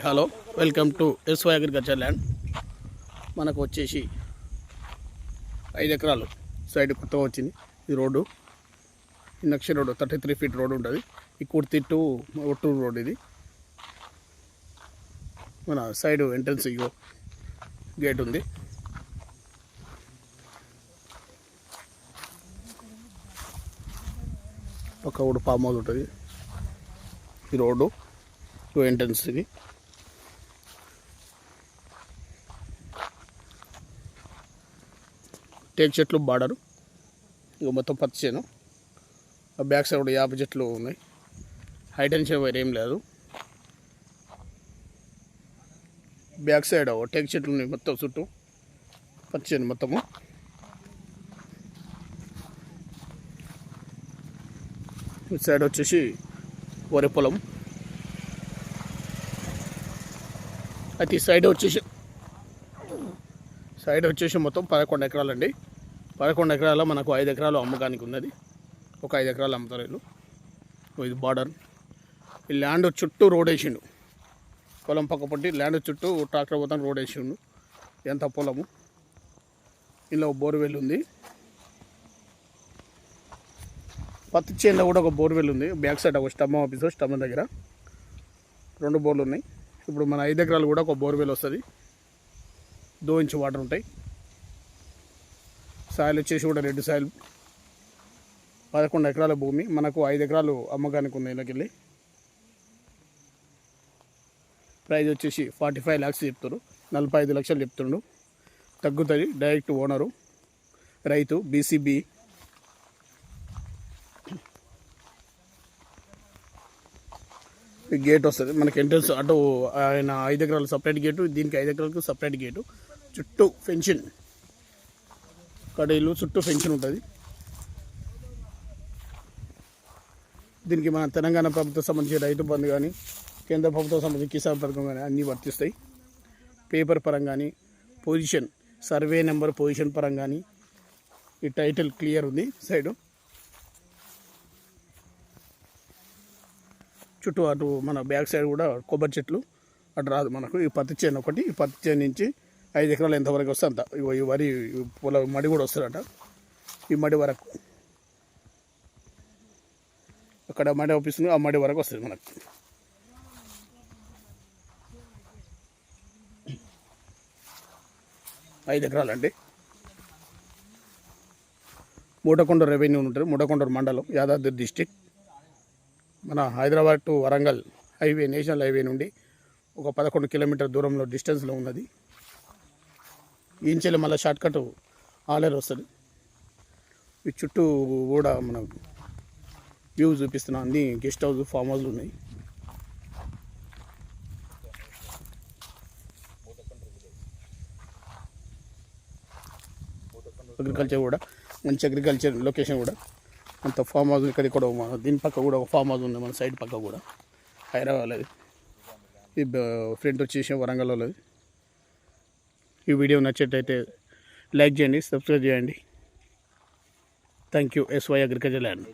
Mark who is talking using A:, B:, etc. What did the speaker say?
A: Hello welcome to SY agriculture land. మనకు వచ్చేసి ఐదు ఎకరాలు సైడ్ కొత్తగా వచ్చింది. ఈ రోడ్డు. ఈ నక్ష road thirty three feet road ఉంటుంది. ఈ కుర్తి టు ఒట్టూరు రోడ్ ఇది. మన సైడ్ ఎంట్రన్స్ ఇగో గేట్ ఉంది. ఒక ఊడు ఫామ్ హౌస్ ఉంటుంది. ఈ రోడ్డు టూ ఎంట్రన్స్ ఇది. టేక్ చెట్లు బార్డరు. ఇక మొత్తం పత్తి చేను. ఆ బ్యాక్ సైడ్ కూడా యాభై చెట్లు ఉన్నాయి. హైటెన్షన్ అండ్ ఏం లేదు. బ్యాక్ సైడ్ టేక్ చెట్లు ఉన్నాయి మొత్తం చుట్టూ. పత్తి చేను మొత్తము. ఇటు సైడ్ వచ్చేసి వరి పొలం. అయితే ఈ సైడ్ వచ్చేసి సైడ్ వచ్చేసి మొత్తం పదకొండు ఎకరాలండి. పదకొండు ఎకరాల మనకు ఐదు ఎకరాలు అమ్మకానికి ఉన్నది. ఒక ఐదు ఎకరాలు అమ్ముతారు వీళ్ళు. ఇది బార్డర్ ఈ ల్యాండ్ చుట్టూ రోడ్ వేసిండు. పొలం పక్క పట్టి ల్యాండ్ చుట్టూ ట్రాక్టర్ పోతాను రోడ్ వేసిండు. ఎంత పొలము? ఇలా బోర్వెల్ ఉంది. పత్తి చేనులో కూడా ఒక బోర్వెల్ ఉంది. బ్యాక్ సైడ్ ఒక స్టమ్ ఆఫీస్ స్టమ్ దగ్గర. రెండు బోర్లు ఉన్నాయి. ఇప్పుడు మన ఐదు ఎకరాలు కూడా ఒక బోర్వెల్ వస్తుంది. దో ఇంచ్ వాటర్ ఉంటాయి. సాయిల్ వచ్చేసి కూడా రెడ్ సాయిల్. పదకొండు ఎకరాల భూమి. మనకు ఐదు ఎకరాలు అమ్మకానికి ఉన్నాయి ఇళ్ళకెళ్ళి. ప్రైజ్ వచ్చేసి ఫార్టీ ఫైవ్ ల్యాక్స్ చెప్తారు నలభై ఐదు లక్షలు చెప్తుండు. తగ్గుతుంది. Direct owner. రైతు బీసీబీ. గేట్ వస్తుంది. మనకి ఎంట్రన్స్ అటు ఆయన ఐదు ఎకరాలు సపరేట్ గేటు దీనికి ఐదు ఎకరాలకు సపరేట్ గేటు. చుట్టూ ఫెన్షన్. కడీలు చుట్టూ ఫెన్షన్ ఉంటుంది. దీనికి మన తెలంగాణ ప్రభుత్వం సంబంధించి రైతు బంధు కానీ కేంద్ర ప్రభుత్వం సంబంధించి కిసాన్ పథకం కానీ అన్నీ వర్తిస్తాయి. పేపర్ పరంగా కానీ పొజిషన్ సర్వే నెంబర్ పొజిషన్ పరంగా కానీ ఈ టైటిల్ క్లియర్ ఉంది సైడు. చుట్టూ అటు మన బ్యాక్ సైడ్ కూడా కొబ్బరి చెట్లు అటు రాదు మనకు. ఈ పత్తి చేను ఒకటి ఈ పత్తి చేను నుంచి ఐదు ఎకరాలు ఎంతవరకు వస్తే అంత. ఈ వరి పొల మడి కూడా వస్తుందట. ఈ మడి వరకు. అక్కడ మడి అవుపిస్తుంది ఆ మడి వరకు వస్తుంది మనకు. ఐదు ఎకరాలండి. మూటకొండ రెవెన్యూ ఉంటుంది. మూటకొండ మండలం యాదాద్రి డిస్టిక్. మన Hyderabad to Warangal highway national highway నుండి ఒక పదకొండు కిలోమీటర్ దూరంలో డిస్టెన్స్లో ఉన్నది. ఈంచెల్లి మళ్ళీ షార్ట్ కట్ ఆలేరు వస్తుంది. ఈ చుట్టూ కూడా మనం వ్యూ చూపిస్తున్నా అన్ని గెస్ట్ హౌస్ ఫామ్ హౌస్లు ఉన్నాయి. అగ్రికల్చర్ కూడా మంచి అగ్రికల్చర్ లొకేషన్ కూడా. అంత ఫామ్ హౌస్ ఇక్కడ కూడా దీని పక్క కూడా ఒక ఫామ్ హౌస్ ఉంది మన సైడ్ పక్క కూడా. హైదరాబాద్ అది ఫ్రంట్ వచ్చేసి వరంగల్ వాళ్ళది ఈ వీడియో నచ్చేటైతే లైక్ చేయండి సబ్స్క్రైబ్ చేయండి. Thank you SY agriculture land